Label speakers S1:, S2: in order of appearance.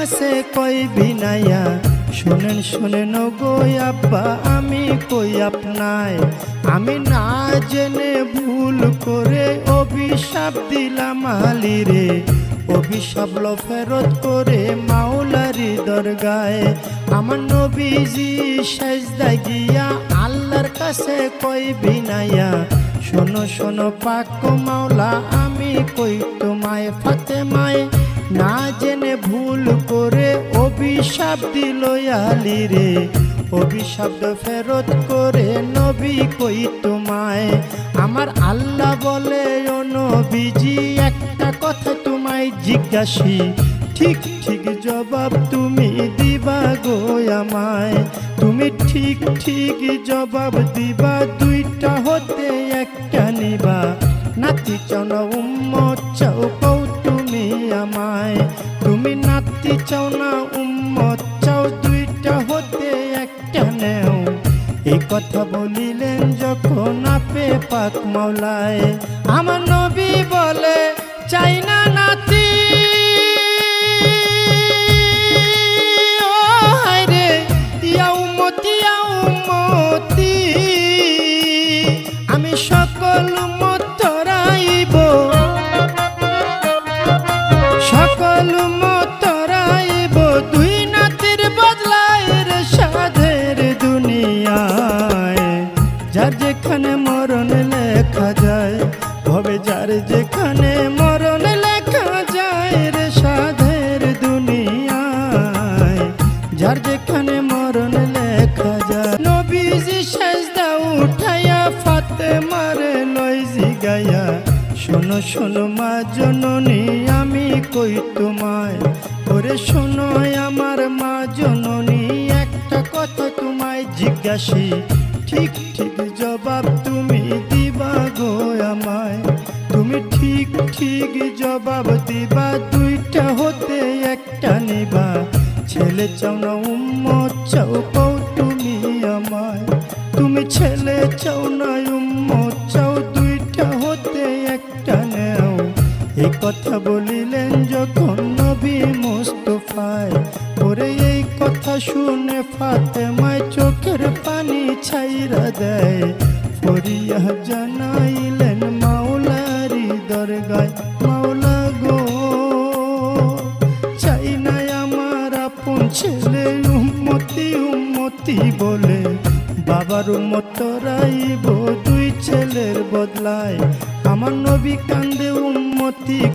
S1: কাছে কই বিনাইয়া শুনেন শুনেন গো আব্বা, আমি কই আপনায়? আমি না জেনে ভুল করে অভিশাপ দিলাম আলী রে অভিশাপ ল ফেরত করে মাওলারি দরগায়। আমার নবীজি সেজদা গিয়া আল্লাহর কাছে কই বিনাইয়া শোনো শোনো পাক মাওলা, আমি কই তোমায় ফাতেমায়? না জেনে ভুল করে অভিশাপ দিল আলী রে। অভিশাপ ফেরত করে নবী কই তোমায়? আমার আল্লাহ বলে, ও নবীজি, একটা কথা তোমায় জিজ্ঞাসি। ঠিক ঠিক জবাব তুমি দিবা গো আমায়। তুমি ঠিক ঠিক জবাব দিবা, দুইটা হতে একটা নিবা। নাতি চন উম্মত চাও আমায়। তুমি নাতি চাও না উম্মত, চাও দুইটা হতে একটা নেও। এই কথা বলিলেন যখন আপে পাক মাওলায়। আমার যায়। হবে যার যেখানে মরণ লেখা যায় রে সাধের দুনিয়ায়। যার যেখানে মরণ লেখা যায়। নবীজি সেজদা উঠাইয়া ফাতে মারে লইজি গায়া শোনো শোনো মা জননী, আমি কই তোমায়? ওরে শোনো, আমার মা জননী, একটা কথা তোমায় জিজ্ঞাসি। ঠিক ঠিক জবাব জবাব দিবা, দুইটা হতে একটা নিবা। ছেলে চাও না উম্মত, চাও কও তুমি আমায়। তুমি ছেলে চাও না উম্মত, চাও দুইটা হতে একটা নেও। এই কথা বলিলেন যখন নবী মুস্তফায়। ওরে এই কথা শুনে ফাতেমায় চোখের পানি ছাইরা দেয়। ফরিয়া জানাইলেন মাওলারি দরগায়। ছেলে উম্মতি উম্মতি বলে। বাবার উম্মত রাইব দুই ছেলের বদলায়। আমার নবী কান্দে উম্মতি